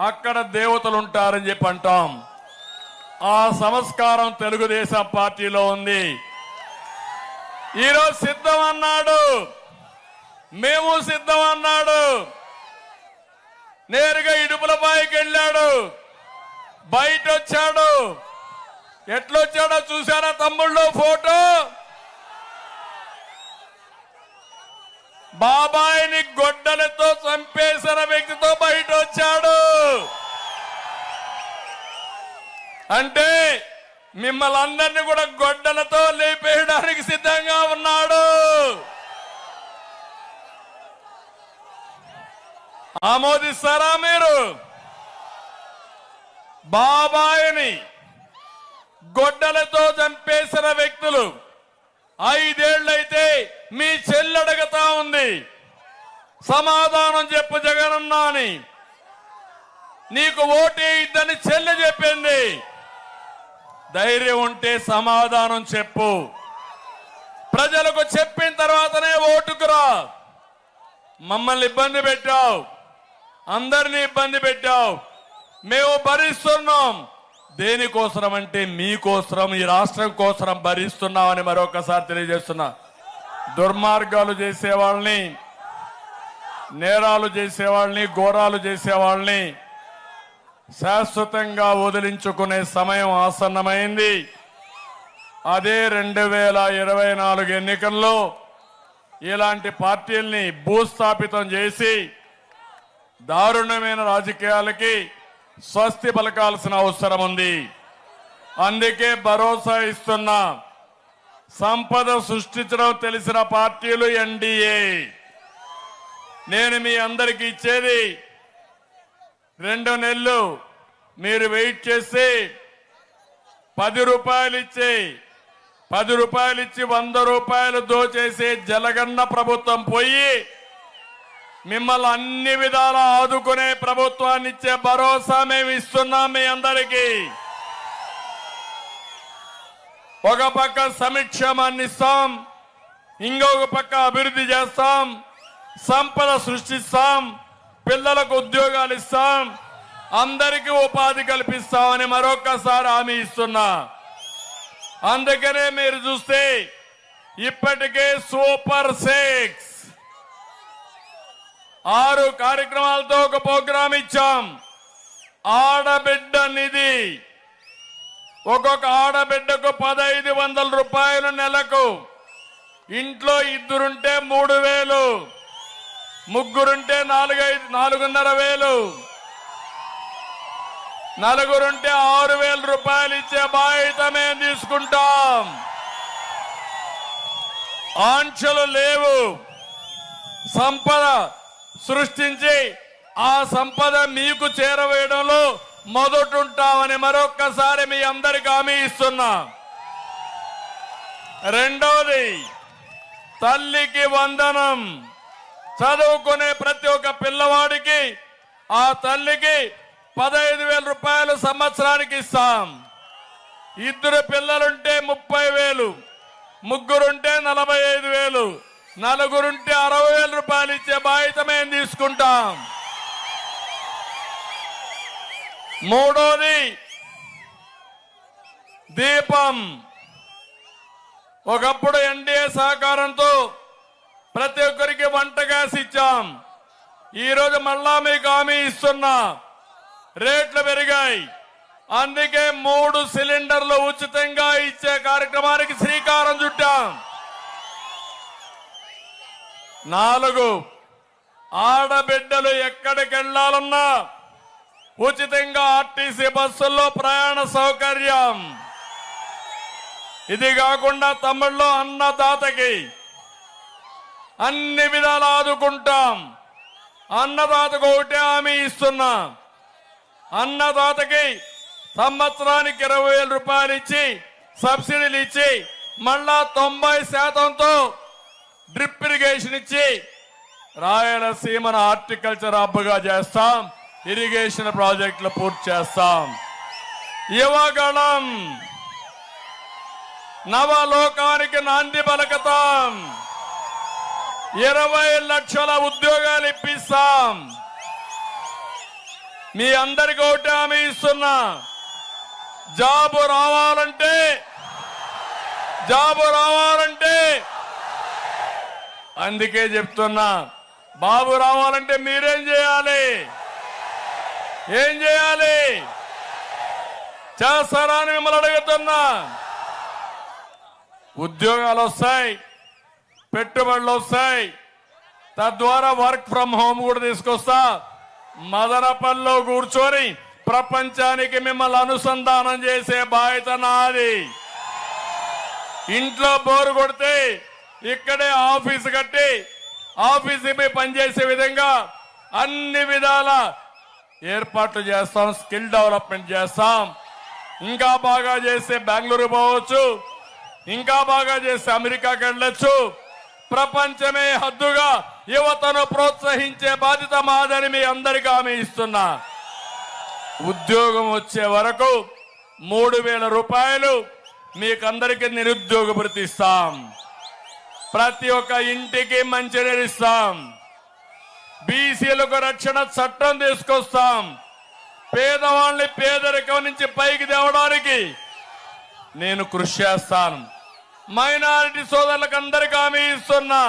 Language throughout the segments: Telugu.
అక్కడ దేవతలు ఉంటారని చెప్పి అంటాం. ఆ సంస్కారం తెలుగుదేశం పార్టీలో ఉంది. ఈరోజు సిద్ధం అన్నాడు. మేము సిద్ధం అన్నాడు. నేరుగా ఇడుపులపాయకి వెళ్ళాడు. బయట వచ్చాడు ఎట్లొచ్చాడో చూసారా తమ్ముళ్ళు ఫోటో? బాబాయిని గొడ్డలతో చంపేసిన వ్యక్తితో బయట వచ్చాడు అంటే మిమ్మల్ని అందరినీ కూడా గొడ్డలతో లేపేయడానికి సిద్ధంగా ఉన్నాడు. ఆమోదిస్తారా మీరు? బాబాయిని గొడ్డలతో చంపేసిన వ్యక్తులు ఐదేళ్ళైతే మీ చెల్లడగతా ఉంది. సమాధానం చెప్పు జగనన్నా అని నీకు ఓటే ఇద్దని చెల్లె చెప్పింది. ధైర్యం ఉంటే సమాధానం చెప్పు. ప్రజలకు చెప్పిన తర్వాతనే ఓటుకురా మమ్మల్ని ఇబ్బంది పెట్టావు. అందరినీ ఇబ్బంది పెట్టావు. మేము భరిస్తున్నాం. దేనికోసరం అంటే మీకోసరం ఈ రాష్ట్రం కోసరం భరిస్తున్నామని మరొకసారి తెలియజేస్తున్నా. దుర్మార్గాలు చేసేవాళ్ళని నేరాలు చేసేవాళ్ళని ఘోరాలు చేసేవాళ్ళని శాశ్వతంగా వదిలించుకునే సమయం ఆసన్నమైంది. అదే రెండు వేల ఇరవై నాలుగు ఎన్నికల్లో ఇలాంటి పార్టీల్ని భూస్థాపితం చేసి దారుణమైన రాజకీయాలకి స్వస్తి పలకాల్సిన అవసరం ఉంది. అందుకే భరోసా ఇస్తున్నా. సంపద సృష్టించడం తెలిసిన పార్టీలు ఎన్డీఏ నేను మీ అందరికి ఇచ్చేది రెండు నెలలు మీరు వెయిట్ చేసి పది రూపాయలు ఇచ్చి పది రూపాయలు ఇచ్చి వంద రూపాయలు దోచేసి జలగన్న ప్రభుత్వం పోయి మిమ్మల్ని అన్ని విధాలా ఆదుకునే ప్రభుత్వాన్ని ఇచ్చే భరోసా మేము ఇస్తున్నాం మీ అందరికీ. ఒక పక్క సంక్షేమాన్ని ఇస్తాం ఇంకొక పక్క అభివృద్ధి చేస్తాం సంపద సృష్టిస్తాం పిల్లలకు ఉద్యోగాలు ఇస్తాం అందరికీ ఉపాధి కల్పిస్తామని మరొకసారి హామీ ఇస్తున్నా. అందుకనే మీరు చూస్తే ఇప్పటికే సూపర్ సిక్స్. ఆరు కార్యక్రమాలతో ఒక ప్రోగ్రాం ఇచ్చాం. ఆడబిడ్డ నిధి. ఒక్కొక్క ఆడబిడ్డకు పదహైదు వందల రూపాయలు నెలకు. ఇంట్లో ఇద్దరుంటే మూడు వేలు. ముగ్గురుంటే నాలుగైదు నాలుగున్నర వేలు. నలుగురుంటే ఆరు వేల రూపాయలు ఇచ్చే బాధ్యత మేము తీసుకుంటాం. ఆంక్షలు లేవు. సంపద సృష్టించి ఆ సంపద మీకు చేరవేయడంలో మొదటుంటామని మరొక్కసారి మీ అందరికి హామీ ఇస్తున్నా. రెండోది తల్లికి వందనం. చదువుకునే ప్రతి ఒక్క పిల్లవాడికి ఆ తల్లికి పదహైదు వేల రూపాయలు సంవత్సరానికి ఇస్తాం. ఇద్దరు పిల్లలుంటే ముప్పై వేలు ముగ్గురుంటే నలభై ఐదు వేలు నలుగురుంటే అరవై వేల రూపాయలు ఇచ్చే బాధ్యత తీసుకుంటాం మూడోది దీపం. ఒకప్పుడు ఎన్డీఏ సహకారంతో ప్రతి ఒక్కరికి వంట గ్యాస్ ఇచ్చాం. ఈ రోజు మళ్ళా మీకు హామీ ఇస్తున్నా. రేట్లు పెరిగాయి. అందుకే మూడు సిలిండర్లు ఉచితంగా ఇచ్చే కార్యక్రమానికి శ్రీకారం చుట్టాం. నాలుగు ఆడబిడ్డలు ఎక్కడికి వెళ్ళాలన్నా ఉచితంగా ఆర్టీసీ బస్సుల్లో ప్రయాణ సౌకర్యం. ఇది కాకుండా తమిళ్ళో అన్నదాతకి అన్ని విధాలు ఆదుకుంటాం. అన్నదాతకు ఒకటే హామీ ఇస్తున్నా. అన్నదాతకి సంవత్సరానికి ఇరవై వేల రూపాయలు ఇచ్చి సబ్సిడీలు ఇచ్చి మళ్ళా తొంభై శాతంతో డ్రిప్ ఇరిగేషన్ ఇచ్చి రాయలసీమను హార్టికల్చర్ హబ్గా చేస్తాం. ఇరిగేషన్ ప్రాజెక్టులు పూర్తి చేస్తాం. యువగళం నవలోకానికి నాంది పలకతాం. ఇరవై లక్షల ఉద్యోగాలు ఇప్పిస్తాం. మీ అందరికి ఒకటి హామీ ఇస్తున్నా. జాబు రావాలంటే జాబు రావాలంటే అందుకే చెప్తున్నా. బాబు రావాలంటే మీరేం చేయాలి? ఏం చేయాలి? చేస్తారా అని మిమ్మల్ని అడుగుతున్నా. ఉద్యోగాలు వస్తాయి పెట్టుబడులు వస్తాయి. తద్వారా వర్క్ ఫ్రం హోమ్ కూడా తీసుకొస్తా. మదనపల్లిలో కూర్చొని ప్రపంచానికి మిమ్మల్ని అనుసంధానం చేసే బాధ్యత నాది. ఇంట్లో బోరు కొడితే ఇక్కడే ఆఫీస్ కట్టి ఆఫీస్ పనిచేసే విధంగా అన్ని విధాల ఏర్పాట్లు చేస్తాం స్కిల్ డెవలప్మెంట్ చేస్తాం. ఇంకా బాగా చేస్తే బెంగళూరు పోవచ్చు ఇంకా బాగా చేస్తే అమెరికాకి వెళ్ళొచ్చు. ప్రపంచమే హద్దుగా యువతను ప్రోత్సహించే బాధ్యత మాదని మీ అందరికీ హామీ ఇస్తున్నా. ఉద్యోగం వచ్చే వరకు మూడు వేల రూపాయలు మీకందరికీ నిరుద్యోగ భృతిస్తాం ప్రతి ఒక్క ఇంటికి మంచినీరు ఇస్తాం. బీసీలకు రక్షణ చట్టం తీసుకొస్తాం. పేదవాళ్ళని పేదరికం నుంచి పైకి తేవడానికి నేను కృషి చేస్తాను. మైనారిటీ సోదరులకు అందరికీ హామీ ఇస్తున్నా.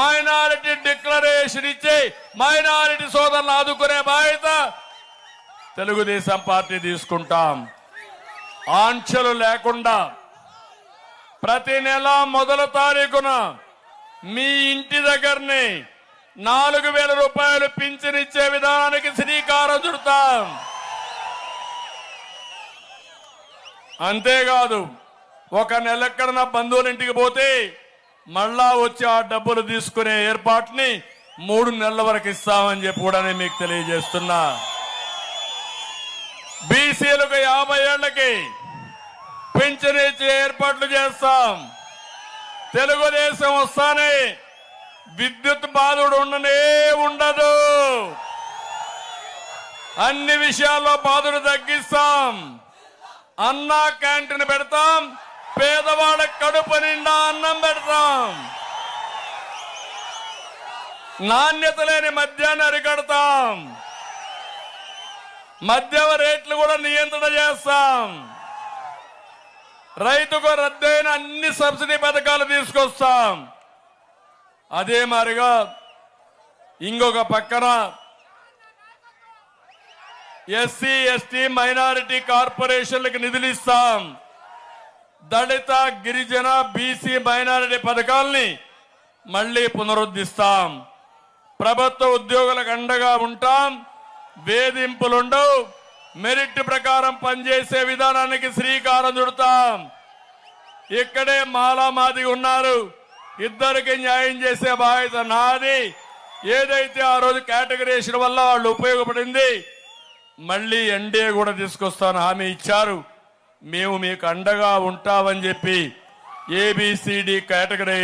మైనారిటీ డిక్లరేషన్ ఇచ్చి మైనారిటీ సోదరులు ఆదుకునే బాధ్యత తెలుగుదేశం పార్టీ తీసుకుంటాం. ఆంక్షలు లేకుండా ప్రతి నెల మొదల తారీఖున మీ ఇంటి దగ్గరనే నాలుగు వేల రూపాయలు పింఛనిచ్చే విధానానికి శ్రీకారం చుడతాం. అంతేకాదు ఒక నెల ఎక్కడన్నా బంధువుల ఇంటికి పోతే మళ్ళా వచ్చి ఆ డబ్బులు తీసుకునే ఏర్పాటుని మూడు నెలల వరకు ఇస్తామని చెప్పి కూడా నేను మీకు తెలియజేస్తున్నా. బీసీలకు యాభై ఏళ్ళకి పింఛన్ ఇచ్చే ఏర్పాట్లు చేస్తాం. తెలుగుదేశం వస్తానే విద్యుత్ బాధుడు ఉండనే ఉండదు. అన్ని విషయాల్లో బాధుడు తగ్గిస్తాం. అన్నా క్యాంటీన్ పెడతాం. పేదవాళ్ళ కడుపు నిండా అన్నం పెడతాం. నాణ్యత లేని మద్యాన్ని అరికడతాం. మద్యం రేట్లు కూడా నియంత్రణ చేస్తాం. రైతుకు రద్దయిన అన్ని సబ్సిడీ పథకాలు తీసుకొస్తాం. అదే మారిగా ఇంకొక పక్కన ఎస్సీ ఎస్టీ మైనారిటీ కార్పొరేషన్లకు నిధులు ఇస్తాం. దళిత గిరిజన బీసీ మైనారిటీ పథకాల్ని మళ్ళీ పునరుద్ధరిస్తాం ప్రభుత్వ ఉద్యోగులకు అండగా ఉంటాం. వేధింపులుండవు. మెరిట్ ప్రకారం పనిచేసే విధానానికి శ్రీకారం చుడతాం. ఇక్కడే మాలామాది ఉన్నారు. ఇద్దరికి న్యాయం చేసే బాధ్యత నాది. ఏదైతే ఆ రోజు కేటగిరీషన్ వల్ల వాళ్ళు ఉపయోగపడింది మళ్ళీ ఎన్డీఏ కూడా తీసుకొస్తాను హామీ ఇచ్చారు. మేము మీకు అండగా ఉంటామని చెప్పి ఏబిసిడి కేటగిరీ